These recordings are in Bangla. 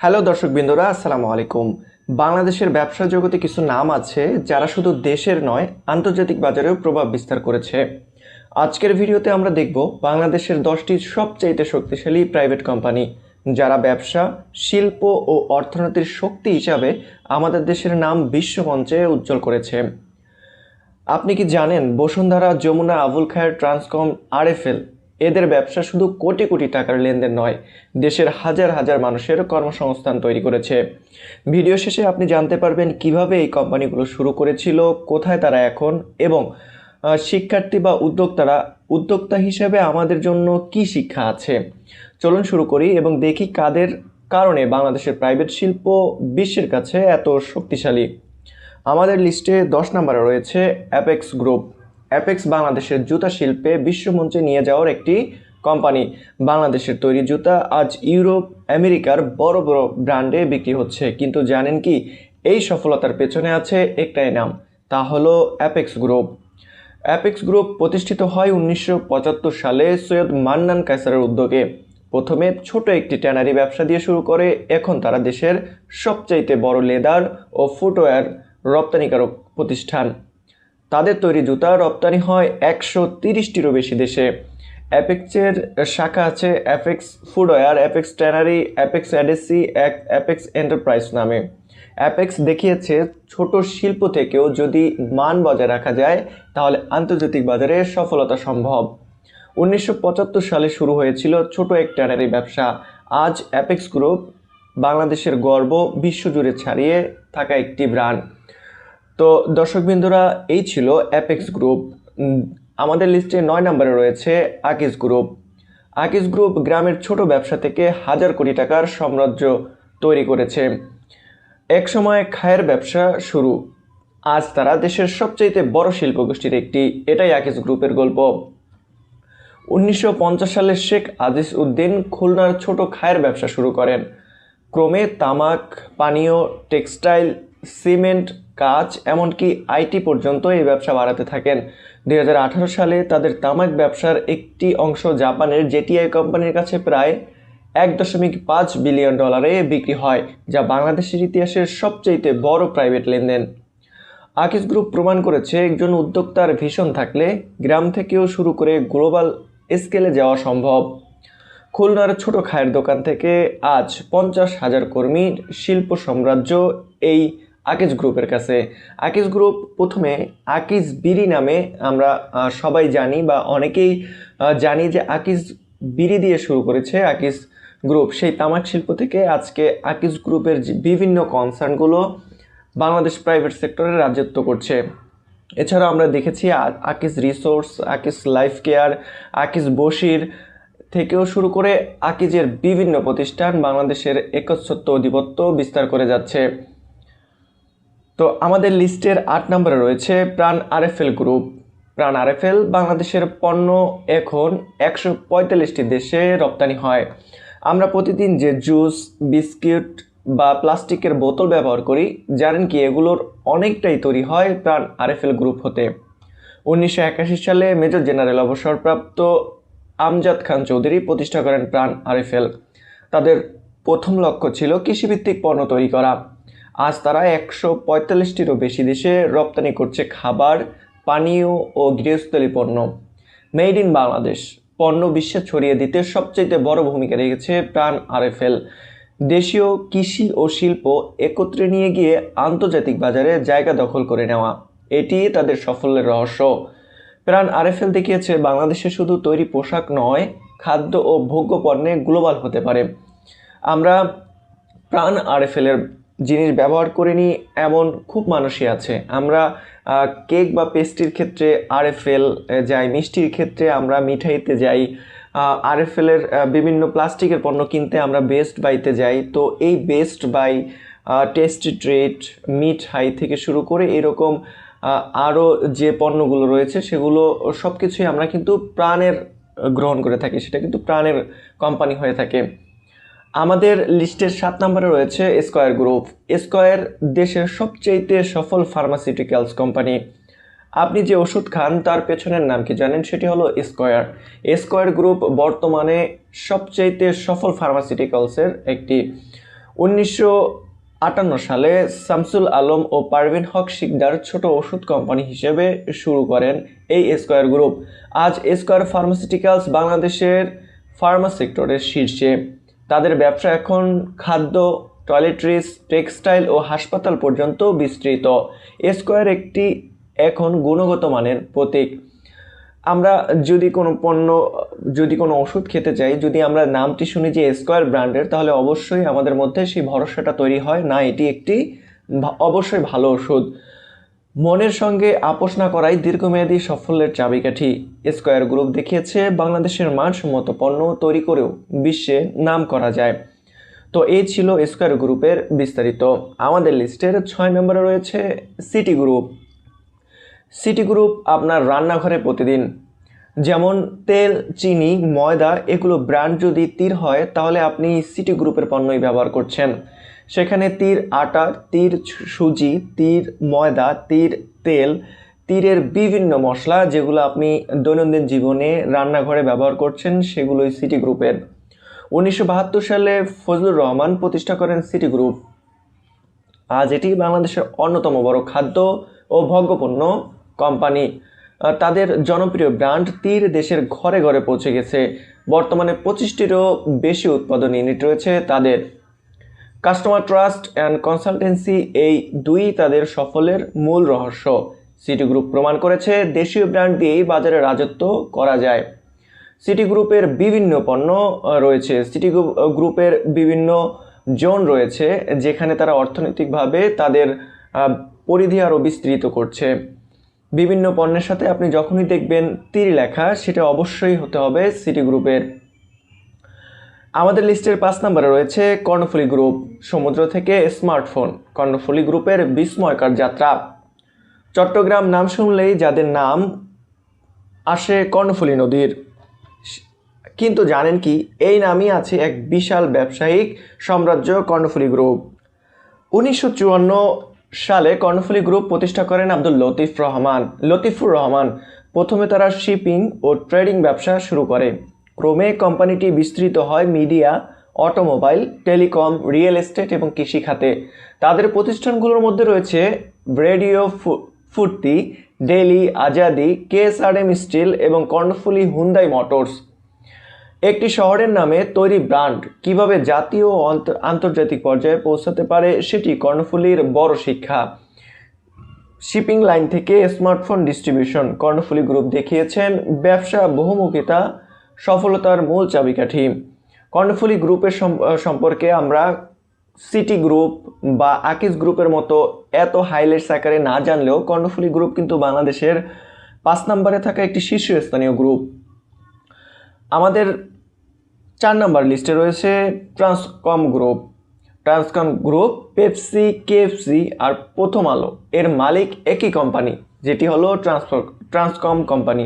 হ্যালো দর্শক বিন্দুরা আসসালামু আলাইকুম। বাংলাদেশের ব্যবসা জগতে কিছু নাম আছে যারা শুধু দেশের নয়, আন্তর্জাতিক বাজারেও প্রভাব বিস্তার করেছে। আজকের ভিডিওতে আমরা দেখব বাংলাদেশের দশটি সবচাইতে শক্তিশালী প্রাইভেট কোম্পানি, যারা ব্যবসা, শিল্প ও অর্থনীতির শক্তি হিসাবে আমাদের দেশের নাম বিশ্বমঞ্চে উজ্জ্বল করেছে। আপনি কি জানেন বসুন্ধরা যমুনা আবুল খায়ের ট্রান্সকম আরএফএল এদের ব্যবসা শুধু কোটি কোটি টাকার লেনদেন নয়, দেশের হাজার হাজার মানুষের কর্মসংস্থান তৈরি করেছে। ভিডিও শেষে আপনি জানতে পারবেন কীভাবে এই কোম্পানিগুলো শুরু করেছিল, কোথায় তারা এখন, এবং শিক্ষার্থী বা উদ্যোক্তারা, উদ্যোক্তা হিসেবে আমাদের জন্য কি শিক্ষা আছে। চলুন শুরু করি এবং দেখি কাদের কারণে বাংলাদেশের প্রাইভেট শিল্প বিশ্বের কাছে এত শক্তিশালী। আমাদের লিস্টে দশ নম্বরে রয়েছে অ্যাপেক্স গ্রুপ। অ্যাপেক্স বাংলাদেশের জুতা শিল্পে বিশ্বমঞ্চে নিয়ে যাওয়ার একটি কোম্পানি বাংলাদেশের তৈরি জুতা আজ ইউরোপ, আমেরিকার বড় বড় ব্র্যান্ডে বিক্রি হচ্ছে। কিন্তু জানেন কি, এই সফলতার পেছনে আছে একটাই নাম, তা হলো অ্যাপেক্স গ্রুপ অ্যাপেক্স গ্রুপ প্রতিষ্ঠিত হয় উনিশশো পঁচাত্তর সালে সৈয়দ মান্নান কায়সারের উদ্যোগে। প্রথমে ছোট একটি ট্যানারি ব্যবসা দিয়ে শুরু করে, এখন তারা দেশের সবচাইতে বড় লেদার ও ফুটওয়্যার রপ্তানিকারক প্রতিষ্ঠান। তাদের তৈরি জুতা রপ্তানি হয় একশো তিরিশটিরও বেশি দেশে। অ্যাপেক্সের শাখা আছে Apex footwear Apex tannery, Apex অ্যাডেসি, এক অ্যাপেক্স এন্টারপ্রাইজ নামে। অ্যাপেক্স দেখিয়েছে ছোট শিল্প থেকেও যদি মান বজায় রাখা যায়, তাহলে আন্তর্জাতিক বাজারে সফলতা সম্ভব। উনিশশো পঁচাত্তর সালে শুরু হয়েছিল ছোট এক ট্যানারি ব্যবসা। আজ অ্যাপেক্স গ্রুপ বাংলাদেশের গর্ব, বিশ্বজুড়ে ছাড়িয়ে থাকা একটি ব্র্যান্ড। তো দর্শকবৃন্দরা, এই ছিল অ্যাপেক্স গ্রুপ আমাদের লিস্টে নয় নম্বরে রয়েছে আকিস গ্রুপ আকিস গ্রুপ গ্রামের ছোট ব্যবসা থেকে হাজার কোটি টাকার সাম্রাজ্য তৈরি করেছে। একসময় খায়ের ব্যবসা শুরু। আজ তারা দেশের সবচাইতে বড় শিল্পগোষ্ঠীর একটি, এটাই আকিস গ্রুপের গল্প। উনিশশো সালে শেখ আজিজ উদ্দিন খুলনার ছোট খায়ের ব্যবসা শুরু করেন। ক্রমে তামাক, পানীয়, টেক্সটাইল সিমেন্ট, কাঁচ, এমনকি আইটি পর্যন্ত এই ব্যবসা বাড়াতে থাকেন। দু হাজার আঠারো সালে তাদের তামাক ব্যবসার একটি অংশ জাপানের জেটিআই কোম্পানির কাছে প্রায় এক দশমিক পাঁচ বিলিয়ন ডলারে বিক্রি হয়, যা বাংলাদেশের ইতিহাসের সবচেয়ে বড় প্রাইভেট লেনদেন। আকিস গ্রুপ প্রমাণ করেছে, একজন উদ্যোক্তার ভীষণ থাকলে গ্রাম থেকেও শুরু করে গ্লোবাল স্কেলে যাওয়া সম্ভব। খুলনার ছোট খায়ের দোকান থেকে আজ পঞ্চাশ হাজার কর্মীর শিল্প সাম্রাজ্য এই আকিজ গ্রুপের কাছে। আকিজ গ্রুপ প্রথমে আকিজ বিড়ি নামে আমরা সবাই জানি বা অনেকেই জানি যে আকিজ বিড়ি দিয়ে শুরু করেছে আকিজ গ্রুপ। সেই তামাক শিল্প থেকে আজকে আকিজ গ্রুপের বিভিন্ন কনসার্নগুলো বাংলাদেশ প্রাইভেট সেক্টরে রাজত্ব করছে। এছাড়া আমরা দেখেছি আ- আকিস রিসোর্স আকিস লাইফ কেয়ার আকিস বশির থেকেও শুরু করে আকিজের বিভিন্ন প্রতিষ্ঠান বাংলাদেশের একচ্ছত্ব অধিপত্য বিস্তার করে যাচ্ছে। তো আমাদের লিস্টের আট নম্বরে রয়েছে প্রাণ আরএফএল গ্রুপ। প্রাণ আরএফএল বাংলাদেশের পণ্য এখন একশো পঁয়তাল্লিশটি দেশে রপ্তানি হয়। আমরা প্রতিদিন যে জুস, বিস্কিট বা প্লাস্টিকের বোতল ব্যবহার করি, জানেন কি এগুলোর অনেকটাই তৈরি হয় প্রাণ আরএফএল গ্রুপ হতে। উনিশশো একাশি সালে মেজর জেনারেল অবসরপ্রাপ্ত আমজাদ খান চৌধুরী প্রতিষ্ঠা করেন প্রাণ আরএফএল। তাদের প্রথম লক্ষ্য ছিল কৃষিভিত্তিক পণ্য তৈরি করা। আজ তারা একশো পঁয়তাল্লিশটিরও বেশি দেশে রপ্তানি করছে খাবার, পানীয় ও গৃহস্থলী পণ্য। মেড ইন বাংলাদেশ পণ্য বিশ্বে ছড়িয়ে দিতে সবচেয়ে বড় ভূমিকা রেখেছে প্রাণ আরএফএল। দেশীয় কৃষি ও শিল্প একত্রে নিয়ে গিয়ে আন্তর্জাতিক বাজারে জায়গা দখল করে নেওয়া, এটি তাদের সাফল্যের রহস্য। প্রাণ আরএফএল দেখিয়েছে, বাংলাদেশে শুধু তৈরি পোশাক নয়, খাদ্য ও ভোগ্য পণ্যে গ্লোবাল হতে পারে। আমরা প্রাণ আরএফএলের জিনিস ব্যবহার করিনি এমন খুব মানুষই আছে। আমরা কেক বা পেস্ট্রির ক্ষেত্রে আরএফএল যাই, মিষ্টির ক্ষেত্রে আমরা মিঠাইতে যাই আরএফএলের বিভিন্ন প্লাস্টিকের পণ্য কিনতে আমরা বেস্ট বাইতে যাই। তো এই বেস্ট বাই টেস্টি ট্রিট মিঠাই থেকে শুরু করে এরকম আরও যে পণ্যগুলো রয়েছে সেগুলো সব কিছুই আমরা কিন্তু প্রাণের গ্রহণ করে থাকি। সেটা কিন্তু প্রাণের কোম্পানি হয়ে থাকে। আমাদের লিস্টের সাত নম্বরে রয়েছে স্কয়ার গ্রুপ স্কয়ার দেশের সবচেয়ে সফল ফার্মাসিউটিক্যালস কোম্পানি আপনি যে ওষুধ খান, তার পেছনের নাম কি জানেন? সেটি হলো স্কয়ার স্কয়ার গ্রুপ বর্তমানে সবচাইতে সফল ফার্মাসিউটিক্যালসের একটি। উনিশশো আটান্ন সালে শামসুল আলম ও পারভিন হক শিকদার ছোট ওষুধ কোম্পানি হিসেবে শুরু করেন এই স্কয়ার গ্রুপ আজ স্কয়ার ফার্মাসিউটিক্যালস বাংলাদেশের ফার্মা সেক্টরের শীর্ষে। তাদের ব্যবসা এখন খাদ্য টয়লেট্রিজ টেক্সটাইল ও হাসপাতাল পর্যন্ত বিস্তৃত। স্কোয়ার একটি এখন গুণগত মানের প্রতীক। আমরা যদি কোনো পণ্য, যদি কোনো ওষুধ খেতে চাই, যদি আমরা নামটি শুনি যে স্কোয়ার ব্র্যান্ডের, তাহলে অবশ্যই আমাদের মধ্যে সেই ভরসাটা তৈরি হয়। না, এটি একটি অবশ্যই ভালো ওষুধ। মনের সঙ্গে আপোষ না করাই দীর্ঘমেয়াদী সাফল্যের চাবিকাঠি। স্কয়ার গ্রুপ দেখিয়েছে, বাংলাদেশের মানসম্মত পণ্য তৈরি করেও বিশ্বে নাম করা যায়। তো এই ছিল স্কয়ার গ্রুপের বিস্তারিত। আমাদের লিস্টের ছয় নম্বরে রয়েছে সিটি গ্রুপ। সিটি গ্রুপ আপনার রান্নাঘরে প্রতিদিন যেমন তেল, চিনি, ময়দা, এগুলো ব্র্যান্ড যদি তীর হয়, তাহলে আপনি সিটি গ্রুপের পণ্যই ব্যবহার করছেন। সেখানে তীর আটা, তীর সুজি, তীর ময়দা, তীর তেল, তীরের বিভিন্ন মশলা যেগুলো আপনি দৈনন্দিন জীবনে রান্নাঘরে ব্যবহার করছেন, সেগুলোই সিটি গ্রুপের উনিশশো বাহাত্তর সালে ফজলুর রহমান প্রতিষ্ঠা করেন সিটি গ্রুপ আজ এটি বাংলাদেশের অন্যতম বড় খাদ্য ও ভোগ্যপণ্য কোম্পানি। তাদের জনপ্রিয় ব্র্যান্ড তীর দেশের ঘরে ঘরে পৌঁছে গেছে। বর্তমানে পঁচিশটিরও বেশি উৎপাদন ইউনিট রয়েছে তাদের। কাস্টমার ট্রাস্ট অ্যান্ড কনসালটেন্সি এই দুই তাদের সফলের মূল রহস্য। সিটি গ্রুপ প্রমাণ করেছে দেশীয় ব্র্যান্ড দিয়েই বাজারে রাজত্ব করা যায়। সিটি গ্রুপের বিভিন্ন পণ্য রয়েছে। সিটি গ্রুপ- গ্রুপের বিভিন্ন জোন রয়েছে, যেখানে তারা অর্থনৈতিকভাবে তাদের পরিধি আরও বিস্তৃত করছে। বিভিন্ন পণ্যের সাথে আপনি যখনই দেখবেন তীর লেখা, সেটা অবশ্যই হতে হবে সিটি গ্রুপের। আমাদের লিস্টের পাঁচ নম্বরে রয়েছে কর্ণফুলী গ্রুপ, সমুদ্র থেকে স্মার্টফোন, কর্ণফুলি গ্রুপের বিস্ময়কর যাত্রা। চট্টগ্রাম নাম শুনলেই যাদের নাম আসে কর্ণফুলী নদীর। কিন্তু জানেন কি, এই নামই আছে এক বিশাল ব্যবসায়িক সাম্রাজ্য কর্ণফুলী গ্রুপ। উনিশশো চুয়ান্ন সালে কর্ণফুলী গ্রুপ প্রতিষ্ঠা করেন আব্দুল লতিফ রহমান। লতিফুর রহমান প্রথমে তারা শিপিং ও ট্রেডিং ব্যবসা শুরু করে। ক্রমে কোম্পানিটি বিস্তৃত হয় media, automobile, telecom, real estate এবং কৃষি খাতে তাদের প্রতিষ্ঠানগুলোর মধ্যে রয়েছে রেডিও ফুর্তি ডেলি আজাদি, কেএসআরএম স্টিল এবং কর্ণফুলী হুন্দাই মোটরস। একটি শহরের নামে তৈরি ব্র্যান্ড কীভাবে জাতীয় ও আন্তর্জাতিক পর্যায়ে পৌঁছাতে পারে সেটি কর্ণফুলীর বড় শিক্ষা। শিপিং লাইন থেকে স্মার্টফোন ডিস্ট্রিবিউশন কর্ণফুলী গ্রুপ দেখিয়েছেন ব্যবসা বহুমুখিতা, সফলতার মূল চাবিকাঠি। কর্ণফুলী গ্রুপের সম্পর্কে আমরা সিটি গ্রুপ বা আকিজ গ্রুপের মতো এত হাইলাইটস আকারে না জানলেও কর্ণফুলী গ্রুপ কিন্তু বাংলাদেশের পাঁচ নম্বরে থাকা একটি শীর্ষস্থানীয় গ্রুপ। আমাদের চার নম্বর লিস্টে রয়েছে Transcom group Transcom group, Pepsi, KFC আর প্রথম আলো। এর মালিক একই কোম্পানি, যেটি হলো ট্রান্সফর ট্রান্সকম কোম্পানি।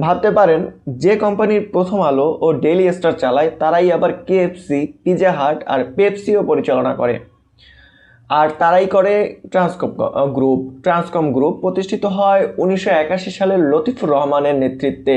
ভাবতে পারেন, যে কোম্পানির প্রথম আলো ও ডেইলি স্টার চালায়, তারাই আবার কেএফসি, পিজা হাট আর পেপসিও পরিচালনা করে। আর তারাই করে ট্রান্সকম গ্রুপ। ট্রান্সকম গ্রুপ প্রতিষ্ঠিত হয় উনিশশো সালের লতিফুর রহমানের নেতৃত্বে।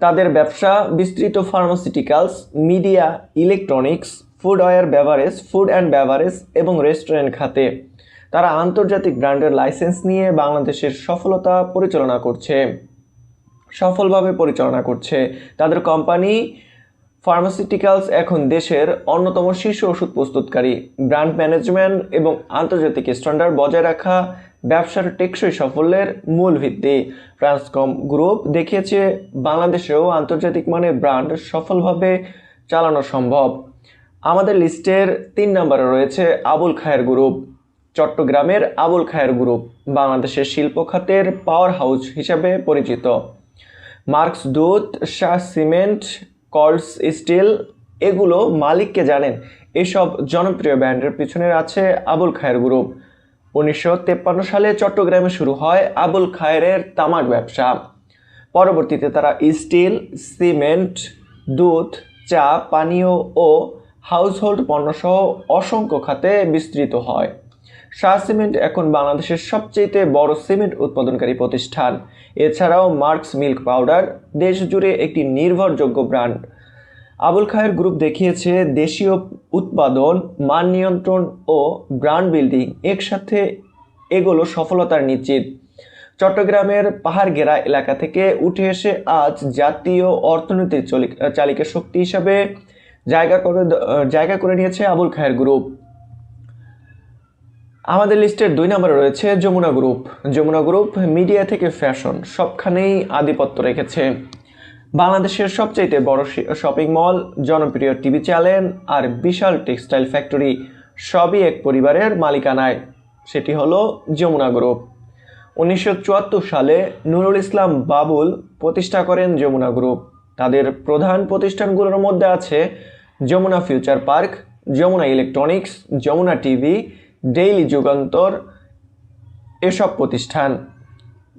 তাদের ব্যবসা, বিস্তৃত pharmaceuticals media electronics food wear beverage food and beverage এবং রেস্টুরেন্ট খাতে। তারা আন্তর্জাতিক ব্র্যান্ডের লাইসেন্স নিয়ে বাংলাদেশের সফলতা পরিচালনা করছে। সফলভাবে পরিচালনা করছে। তাদের কোম্পানি ফার্মাসিউটিক্যালস এখন দেশের অন্যতম শীর্ষ ওষুধ প্রস্তুতকারী। ব্র্যান্ড ম্যানেজমেন্ট এবং আন্তর্জাতিক স্ট্যান্ডার্ড বজায় রাখা ব্যবসার টেকসই সাফল্যের মূল ভিত্তি। ট্রান্সকম গ্রুপ দেখিয়েছে, বাংলাদেশেও আন্তর্জাতিক মানের ব্র্যান্ড সফলভাবে চালানো সম্ভব। আমাদের লিস্টের তিন নম্বরে রয়েছে আবুল খায়ের গ্রুপ। চট্টগ্রামের আবুল খায়ের গ্রুপ বাংলাদেশের শিল্প খাতের পাওয়ার হাউস হিসাবে পরিচিত। মার্কস দুধ, শাহ সিমেন্ট, কলস স্টিল, এগুলো মালিককে জানেন। এসব জনপ্রিয় ব্র্যান্ডের পিছনে আছে আবুল খায়ের গ্রুপ। উনিশশো সালে চট্টগ্রামে শুরু হয় আবুল খায়েরের তামাক ব্যবসা। পরবর্তীতে তারা স্টিল, সিমেন্ট, দুধ, চা, পানীয় ও হাউসহোল্ড পণ্যসহ অসংখ্য খাতে বিস্তৃত হয়। শাহ সিমেন্ট এখন বাংলাদেশের সবচেয়ে বড় সিমেন্ট উৎপাদনকারী প্রতিষ্ঠান। এছাড়াও মার্কস মিল্ক পাউডার দেশ জুড়ে একটি নির্ভরযোগ্য ব্র্যান্ড। আবুল খায়ের গ্রুপ দেখিয়েছে, দেশীয় উৎপাদন, মান নিয়ন্ত্রণ ও ব্র্যান্ড বিল্ডিং একসাথে এগুলো সফলতার নিশ্চিত। চট্টগ্রামের পাহাড় ঘেরা এলাকা থেকে উঠে এসে আজ জাতীয় অর্থনীতির চলি- চালিকা শক্তি হিসাবে জায়গা করে জায়গা করে নিয়েছে আবুল খায়ের গ্রুপ। আমাদের লিস্টের দুই নম্বরে রয়েছে Jamuna group. Jamuna group media থেকে ফ্যাশন, সবখানেই আধিপত্য রেখেছে। বাংলাদেশের সবচাইতে বড় শপিং মল জনপ্রিয় টিভি চ্যানেল আর বিশাল টেক্সটাইল ফ্যাক্টরি সবই এক পরিবারের মালিকানায়। সেটি হলো যমুনা গ্রুপ উনিশশো চুয়াত্তর সালে নুরুল ইসলাম বাবুল প্রতিষ্ঠা করেন যমুনা গ্রুপ তাদের প্রধান প্রতিষ্ঠানগুলোর মধ্যে আছে Jamuna future park Jamuna electronics Jamuna TV daily Jugantor এসব প্রতিষ্ঠান।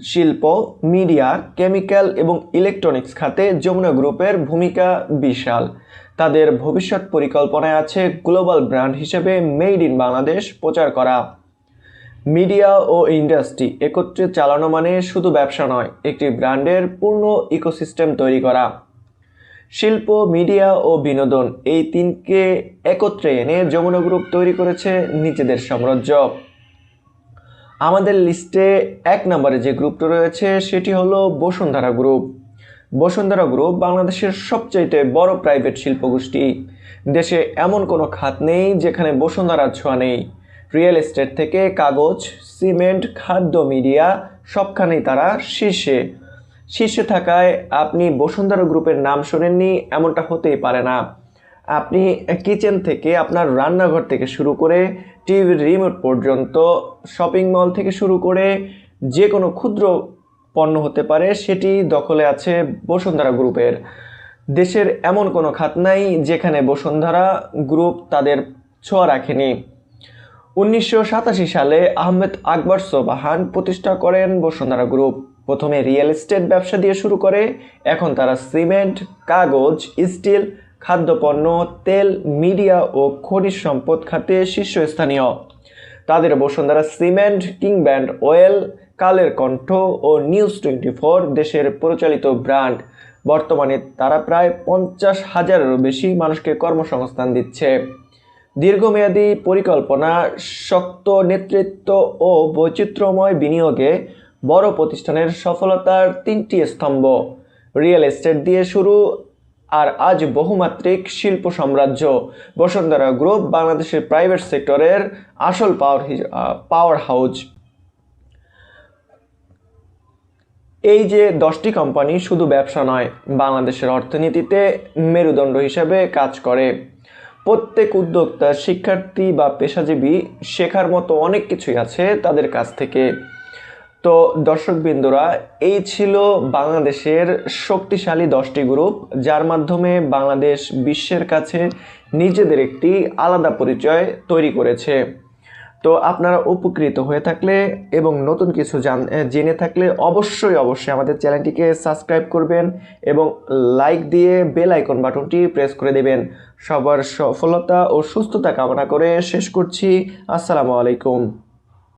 শিল্প, মিডিয়া, কেমিক্যাল এবং ইলেকট্রনিক্স খাতে যমুনা গ্রুপের ভূমিকা বিশাল। তাদের ভবিষ্যৎ পরিকল্পনায় আছে গ্লোবাল ব্র্যান্ড হিসেবে মেড ইন বাংলাদেশ প্রচার করা। মিডিয়া ও ইন্ডাস্ট্রি একত্রে চালানো মানে শুধু ব্যবসা নয়, একটি ব্র্যান্ডের পূর্ণ ইকোসিস্টেম তৈরি করা। শিল্প, মিডিয়া ও বিনোদন এই তিনকে একত্রে এনে যমুনা গ্রুপ তৈরি করেছে নিজেদের সাম্রাজ্য। আমাদের লিস্টে এক নম্বরে যে গ্রুপটা রয়েছে, সেটি হলো বসুন্ধরা গ্রুপ। বসুন্ধরা গ্রুপ বাংলাদেশের সবচাইতে বড় প্রাইভেট শিল্পগোষ্ঠী। দেশে এমন কোনো খাত নেই যেখানে বসুন্ধরার ছোঁয়া নেই। রিয়েল এস্টেট থেকে কাগজ, সিমেন্ট, খাদ্য, মিডিয়া সবখানেই তারা শীর্ষে। শীর্ষে থাকায় আপনি বসুন্ধরা গ্রুপের নাম শোনেননি, এমনটা হতেই পারে না। আপনি কিচেন থেকে আপনার রান্নাঘর থেকে শুরু করে টিভির রিমোট পর্যন্ত শপিং মল থেকে শুরু করে যে কোনো ক্ষুদ্র পণ্য হতে পারে, সেটি দখলে আছে বসুন্ধরা গ্রুপের। দেশের এমন কোনো খাত নাই যেখানে বসুন্ধরা গ্রুপ তাদের ছোঁয়া রাখেনি। উনিশশো সাতাশি সালে আহমেদ আকবর সোবাহান প্রতিষ্ঠা করেন বসুন্ধরা গ্রুপ। প্রথমে রিয়েল এস্টেট ব্যবসা দিয়ে শুরু করে, এখন তারা সিমেন্ট, কাগজ, স্টিল খাদ্যপণ্য তেল, মিডিয়া ও খনিজ সম্পদ খাতে শীর্ষস্থানীয়। তাদের Bashundhara cement king brand oil Kaler Kantho ও নিউজ টোয়েন্টি ফোর দেশের পরিচালিত ব্র্যান্ড। বর্তমানে তারা প্রায় পঞ্চাশ হাজারেরও বেশি মানুষকে কর্মসংস্থান দিচ্ছে। দীর্ঘমেয়াদী পরিকল্পনা, শক্ত নেতৃত্ব ও বৈচিত্র্যময় বিনিয়োগে বড় প্রতিষ্ঠানের সফলতার তিনটি স্তম্ভ। রিয়েল এস্টেট দিয়ে শুরু আর আজ বহুমাত্রিক শিল্প সাম্রাজ্য, বসুন্ধরা গ্রুপ বাংলাদেশের প্রাইভেট সেক্টরের আসল পাওয়ার পাওয়ার হাউস এই যে দশটি কোম্পানি শুধু ব্যবসা নয়, বাংলাদেশের অর্থনীতিতে মেরুদণ্ড হিসেবে কাজ করে। প্রত্যেক উদ্যোক্তা, শিক্ষার্থী বা পেশাজীবী শেখার মতো অনেক কিছুই আছে তাদের কাছ থেকে। তো দর্শকবৃন্দরা, এই ছিল বাংলাদেশের শক্তিশালী দশটি গ্রুপ, যার মাধ্যমে বাংলাদেশ বিশ্বের কাছে নিজেদের একটি আলাদা পরিচয় তৈরি করেছে। তো আপনারা উপকৃত হয়ে থাকলে এবং নতুন কিছু জান জেনে থাকলে অবশ্যই অবশ্যই আমাদের চ্যানেলটিকে সাবস্ক্রাইব করবেন এবং লাইক দিয়ে বেল আইকন বাটনটি প্রেস করে দেবেন। সবার সফলতা ও সুস্থতা কামনা করে শেষ করছি। আসসালামু আলাইকুম।